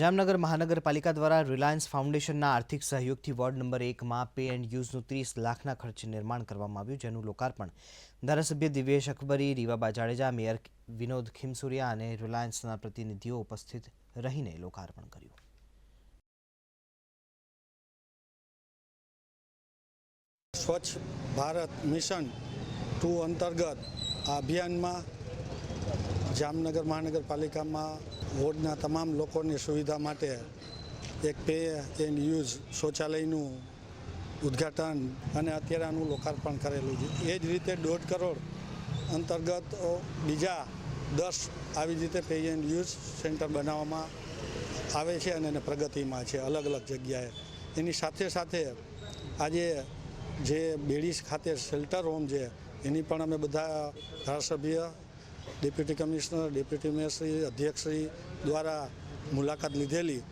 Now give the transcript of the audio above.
જામનગર મહાનગરપાલિકા દ્વારા રિલાયન્સ ફાઉન્ડેશનના આર્થિક સહયોગથી વોર્ડ નંબર એકમાં પે એન્ડ યુઝનું ત્રીસ લાખના ખર્ચે નિર્માણ કરવામાં આવ્યું, જેનું લોકાર્પણ ધારાસભ્ય દિવ્યેશ અકબરી, રીવાબા જાડેજા, મેયર વિનોદ ખીમસુરિયા અને રિલાયન્સના પ્રતિનિધિઓ ઉપસ્થિત રહીને લોકાર્પણ કર્યું. સ્વચ્છ ભારત મિશન ટુ અંતર્ગત આ અભિયાનમાં જામનગર મહાનગરપાલિકામાં વોર્ડના તમામ લોકોની સુવિધા માટે એક પે એન્ડ યુઝ શૌચાલયનું ઉદ્ઘાટન અને અત્યારે આનું લોકાર્પણ કરેલું છે. એ જ રીતે દોઢ કરોડ અંતર્ગત બીજા દસ આવી રીતે પે એન્ડ યુઝ સેન્ટર બનાવવામાં આવે છે અને એને પ્રગતિમાં છે, અલગ અલગ જગ્યાએ. એની સાથે સાથે આજે જે બેડીસ ખાતે શેલ્ટર હોમ છે, એની પણ અમે બધા ધારાસભ્ય ડેપ્યુટી કમિશનર ડેપ્યુટી મેયરશ્રી અધ્યક્ષશ્રી દ્વારા મુલાકાત લીધેલી.